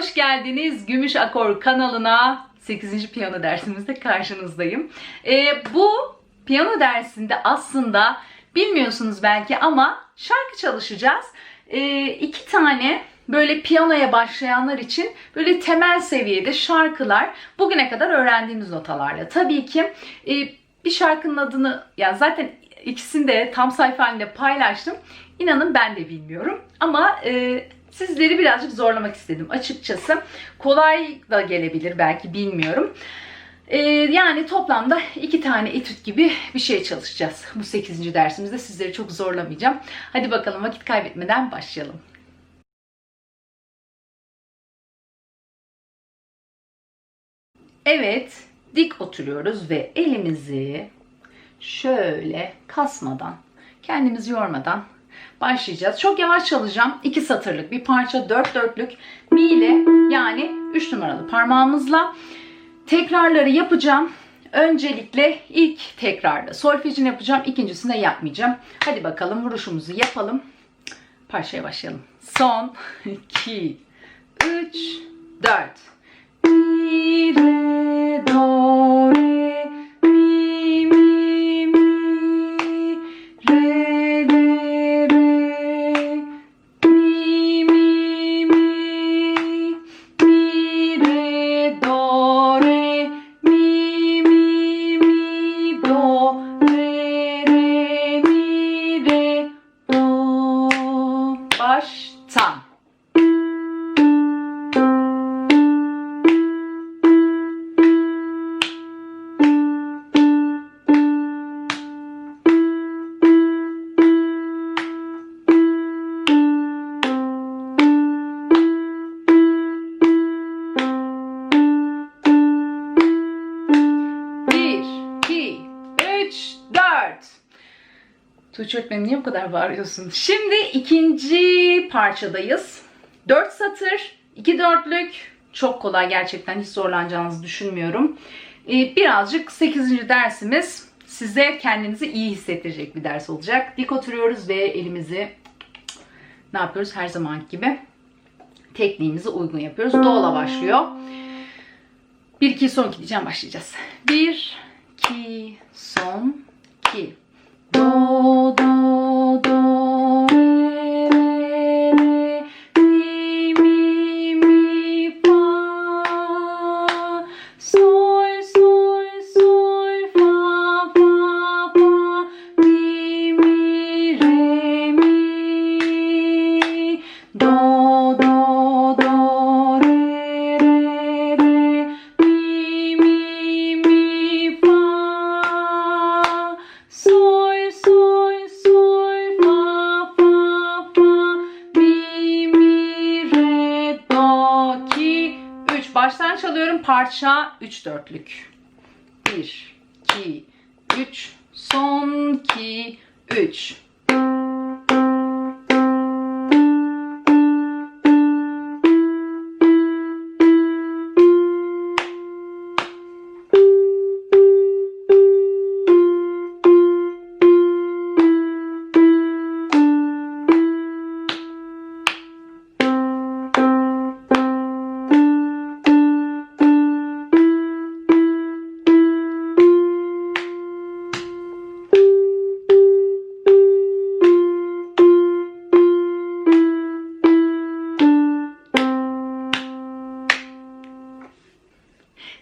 Hoş geldiniz Gümüş Akor kanalına. 8. piyano dersimizde karşınızdayım. Ee, bu piyano dersinde aslında bilmiyorsunuz belki ama şarkı çalışacağız. Ee, iki tane böyle piyanoya başlayanlar için böyle temel seviyede şarkılar bugüne kadar öğrendiğimiz notalarla. Tabii ki e, bir şarkının adını ya zaten ikisini de tam sayfa halinde paylaştım. İnanın ben de bilmiyorum ama e, sizleri birazcık zorlamak istedim açıkçası. Kolay da gelebilir belki bilmiyorum. E, yani toplamda iki tane etüt gibi bir şey çalışacağız. Bu 8. dersimizde sizleri çok zorlamayacağım. Hadi bakalım vakit kaybetmeden başlayalım. Evet, dik oturuyoruz ve elimizi şöyle kasmadan, kendimizi yormadan başlayacağız. Çok yavaş çalacağım. 2 satırlık bir parça, 4 dörtlük mi ile yani 3 numaralı parmağımızla tekrarları yapacağım. Öncelikle ilk tekrarda solfejini yapacağım. İkincisinde yapmayacağım. Hadi bakalım vuruşumuzu yapalım. Parçaya başlayalım. Son 2 3 4 Mi, re, do, Baştan. Bir, iki, üç, dört. Tuğçe öğretmenim niye bu kadar bağırıyorsun? Şimdi ikinci parçadayız. Dört satır, iki dörtlük. Çok kolay gerçekten hiç zorlanacağınızı düşünmüyorum. Ee, birazcık 8. dersimiz size kendinizi iyi hissettirecek bir ders olacak. Dik oturuyoruz ve elimizi ne yapıyoruz her zaman gibi tekniğimizi uygun yapıyoruz. Do'la başlıyor. 1 2 son 2 diyeceğim başlayacağız. 1 2 son 2 Do do 3 baştan çalıyorum. Parça 3 dörtlük. 1 2 3 son 2 3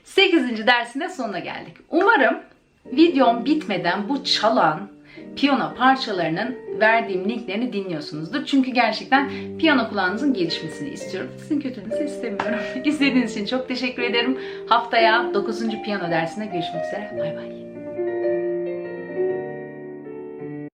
8. dersinde sonuna geldik. Umarım videom bitmeden bu çalan piyano parçalarının verdiğim linklerini dinliyorsunuzdur. Çünkü gerçekten piyano kulağınızın gelişmesini istiyorum. Sizin kötülüğünüzü istemiyorum. İzlediğiniz için çok teşekkür ederim. Haftaya 9. piyano dersinde görüşmek üzere. Bay bay.